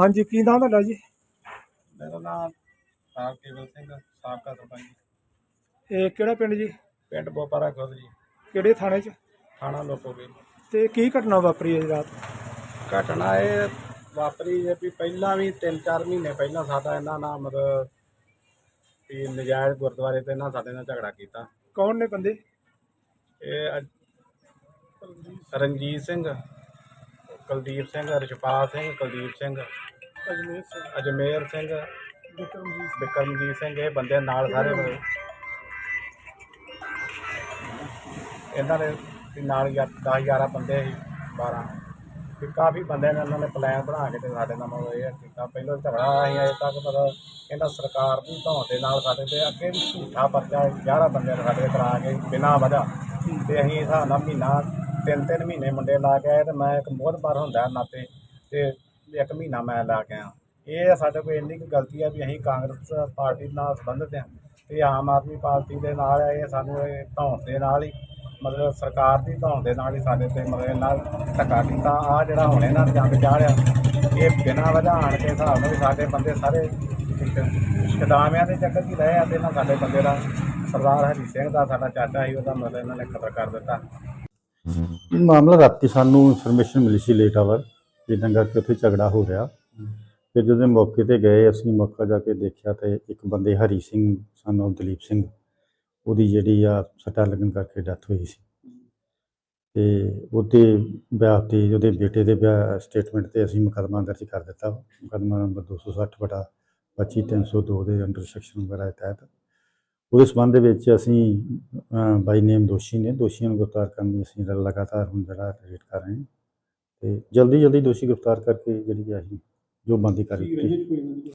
ਹਾਂਜੀ ਕੀ ਨਾਮ ਤੁਹਾਡਾ ਜੀ? ਮੇਰਾ ਨਾਮ ਸਾਹ ਕੇਵਲ ਸਿੰਘ ਸਾਬਕਾ ਸਰਪੰਚ ਇਹ ਕਿਹੜਾ ਪਿੰਡ ਜੀ? ਪਿੰਡ ਬੋਪਾਰਾ ਖੁਦ ਜੀ। ਕਿਹੜੇ ਥਾਣੇ 'ਚ? ਥਾਣਾ ਲੋਕੋਗੇ ਤੇ ਕੀ ਘਟਨਾ ਵਾਪਰੀ ਹੈ ਜੀ ਰਾਤ? ਘਟਨਾ ਇਹ ਵਾਪਰੀ ਹੈ ਵੀ ਪਹਿਲਾਂ ਵੀ 3-4 ਮਹੀਨੇ ਪਹਿਲਾਂ ਸਾਡਾ ਇਹਨਾਂ ਨਾਲ ਮਤਲਬ ਵੀ ਨਜਾਇਜ਼ ਗੁਰਦੁਆਰੇ ਤੇ ਇਹਨਾਂ ਸਾਡੇ ਨਾਲ ਝਗੜਾ ਕੀਤਾ। ਕੌਣ ਨੇ ਬੰਦੇ? ਇਹ ਅੱਜ- ਰਣਜੀਤ ਸਿੰਘ। ਕੁਲਦੀਪ ਸਿੰਘ ਰਿਸ਼ਪਾਲ ਸਿੰਘ ਕੁਲਦੀਪ ਸਿੰਘ ਅਜਮੇਰ ਸਿੰਘ। ਅਜਮੇਰ ਸਿੰਘ ਵਿਕਰਮਜੀਤ ਬਿਕਰਮਜੀਤ ਸਿੰਘ ਇਹ ਬੰਦੇ ਨਾਲ ਸਾਰੇ ਹੋਏ ਇਹਨਾਂ ਦੇ ਵੀ ਨਾਲ 10 11 ਬੰਦੇ ਸੀ 12 ਵੀ ਕਾਫੀ ਬੰਦੇ ਨੇ ਇਹਨਾਂ ਨੇ ਪਲਾਨ ਬਣਾ ਕੇ ਤੇ ਸਾਡੇ ਨਾਲ ਮਤਲਬ ਇਹ ਕੀਤਾ ਪਹਿਲਾਂ ਝਗੜਾ ਅਸੀਂ ਅਜੇ ਤੱਕ ਮਤਲਬ ਇਹਨਾਂ ਸਰਕਾਰ ਦੀ ਧੌਣ ਦੇ ਨਾਲ ਸਾਡੇ ਤੇ ਅੱਗੇ ਵੀ ਝੂਠਾ ਪਰਚਾ 11 ਬੰਦੇ ਸਾਡੇ ਤੇ ਕਰਾ ਕੇ ਬਿਨਾਂ ਵਜ੍ਹਾ। ਤੇ ਅਸੀਂ ਹਿਸਾਬ ਨਾਲ ਮਹੀਨਾ ਤਿੰਨ ਤਿੰਨ ਮਹੀਨੇ ਮੁੰਡੇ ਲਾ ਕੇ ਆਏ ਤੇ ਮੈਂ ਇੱਕ ਮੋਹਤਬਾਰ ਹੁੰਦਾ ਨਾਤੇ ਤੇ ਇੱਕ ਮਹੀਨਾ ਮੈਂ ਲਾ ਕੇ ਆਇਆ। ਇਹ ਸਾਡੇ ਕੋਲ ਇੰਨੀ ਕੁ ਗਲਤੀ ਆ ਵੀ ਅਸੀਂ ਕਾਂਗਰਸ ਪਾਰਟੀ ਨਾਲ ਸੰਬੰਧਿਤ ਹਾਂ ਤੇ ਆਮ ਆਦਮੀ ਪਾਰਟੀ ਦੇ ਨਾਲ ਇਹ ਸਾਨੂੰ ਇਹ ਧੌਣ ਦੇ ਨਾਲ ਹੀ, ਮਤਲਬ ਸਰਕਾਰ ਦੀ ਧੌਣ ਦੇ ਨਾਲ ਹੀ ਸਾਡੇ ਤੇ ਮਤਲਬ ਨਾਲ ਧੱਕਾ ਕੀਤਾ। ਆ ਜਿਹੜਾ ਹੁਣ ਇਹਨਾਂ ਨੇ ਜੰਗ ਚਾੜਿਆ ਇਹ ਬਿਨਾਂ ਵਜ੍ਹਾ ਆਣ ਕੇ ਹਿਸਾਬ ਨਾਲ ਸਾਡੇ ਬੰਦੇ ਸਾਰੇ ਕਦਾਮਿਆਂ ਦੇ ਚੱਕਰ 'ਚ ਰਹੇ ਆ ਤੇ ਇਹਨਾਂ ਸਾਡੇ ਬੰਦੇ ਦਾ ਸਰਦਾਰ ਹਰੀ ਸਿੰਘ ਦਾ, ਸਾਡਾ ਚਾਚਾ ਸੀ, ਉਹਦਾ ਮਤਲਬ ਇਹਨਾਂ ਨੇ ਕਤਲ ਕਰ ਦਿੱਤਾ। ਮਾਮਲਾ ਰਾਤੀ ਸਾਨੂੰ ਇਨਫੋਰਮੇਸ਼ਨ ਮਿਲੀ ਸੀ ਲੇਟ ਆਵਰ ਕਿ ਕਰਕੇ ਉੱਥੇ ਝਗੜਾ ਹੋ ਰਿਹਾ। ਫਿਰ ਜਦੋਂ ਮੌਕੇ ਤੇ ਗਏ, ਅਸੀਂ ਮੌਕਾ ਜਾ ਕੇ ਦੇਖਿਆ ਤੇ ਇੱਕ ਬੰਦੇ ਹਰੀ ਸਿੰਘ ਸਾਨੂੰ ਦਲੀਪ ਸਿੰਘ, ਉਹਦੀ ਜਿਹੜੀ ਆ ਸੱਟਾਂ ਲੱਗਣ ਕਰਕੇ ਡੈਥ ਹੋਈ ਸੀ। ਤੇ ਉਹਦੇ ਵਿਆਹ ਤੇ, ਉਹਦੇ ਬੇਟੇ ਦੇ ਵਿਆਹ ਸਟੇਟਮੈਂਟ ਤੇ ਅਸੀਂ ਮੁਕੱਦਮਾ ਦਰਜ ਕਰ ਦਿੱਤਾ। ਮੁਕੱਦਮਾ ਨੰਬਰ 260 ਬਟਾ 25302 ਦੇ ਅੰਡਰ ਸੈਕਸ਼ਨ ਵਗੈਰਾ ਦੇ ਤਹਿਤ। ਉਹਦੇ ਸੰਬੰਧ ਦੇ ਵਿੱਚ ਅਸੀਂ ਬਾਈ ਨੇਮ ਦੋਸ਼ੀ ਨੇ ਦੋਸ਼ੀਆਂ ਨੂੰ ਗ੍ਰਿਫਤਾਰ ਕਰਨ ਲਈ ਅਸੀਂ ਲਗਾਤਾਰ ਹੁਣ ਜਿਹੜਾ ਰੇਟ ਕਰ ਰਹੇ ਹਾਂ। ਤੇ ਜਲਦੀ ਜਲਦੀ ਦੋਸ਼ੀ ਗ੍ਰਿਫਤਾਰ ਕਰਕੇ ਜਿਹੜੀ ਅਸੀਂ ਜੋ ਬੰਦੀ ਕਰ ਦਿੱਤੀ।